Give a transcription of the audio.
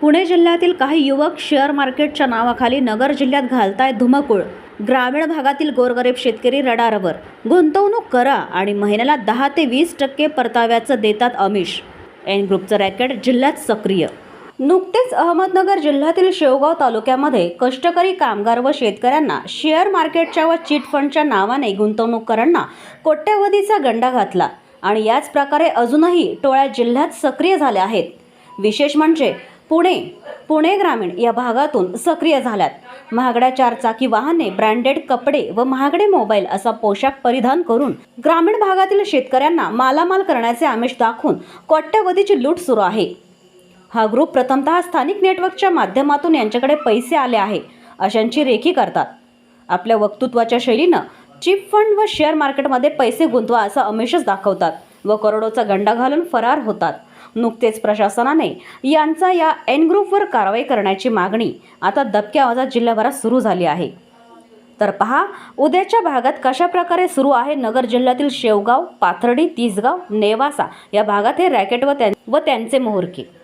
पुणे जिल्ह्यातील काही युवक शेअर मार्केटच्या नावाखाली नगर जिल्ह्यात घालताय धुमकूळ. ग्रामीण भागातील गोरगरीब शेतकरी रडारवर. गुंतवणूक करा आणि महिन्याला दहा ते वीस टक्के परताव्याचं देतात अमिष. एन ग्रुपचं रॅकेट जिल्ह्यात सक्रिय. नुकतेच अहमदनगर जिल्ह्यातील शेवगाव तालुक्यामध्ये कष्टकरी कामगार व शेतकऱ्यांना शेअर मार्केटच्या व चिट फंडच्या नावाने गुंतवणूककारांना कोट्यवधीचा गंडा घातला. आणि याच प्रकारे अजूनही टोळ्या जिल्ह्यात सक्रिय झाल्या आहेत. विशेष म्हणजे पुणे पुणे ग्रामीण या भागातून सक्रिय झाल्यात. महागड्या चारचाकी वाहने ब्रँडेड कपडे व महागडे मोबाईल असा पोशाख परिधान करून ग्रामीण भागातील शेतकऱ्यांना मालामाल करण्याचे आमिष दाखवून कोट्यवधीची लूट सुरू आहे. हा ग्रुप प्रथमतः स्थानिक नेटवर्कच्या माध्यमातून यांच्याकडे पैसे आले आहे अशांची रेखी करतात. आपल्या वक्तृत्वाच्या शैलीनं चिप फंड व शेअर मार्केटमध्ये पैसे गुंतवा असा अमिषच दाखवतात व करोडोचा गंडा घालून फरार होतात. नुकतेच प्रशासनाने यांचा या एन ग्रुपवर कारवाई करण्याची मागणी आता दबक्या आवाजात जिल्ह्याभरात सुरू झाली आहे. तर पहा उद्याच्या भागात कशा प्रकारे सुरू आहे नगर जिल्ह्यातील शेवगाव पाथर्डी तिसगाव नेवासा या भागात हे रॅकेट व त्यां व त्यांचे मोहरके.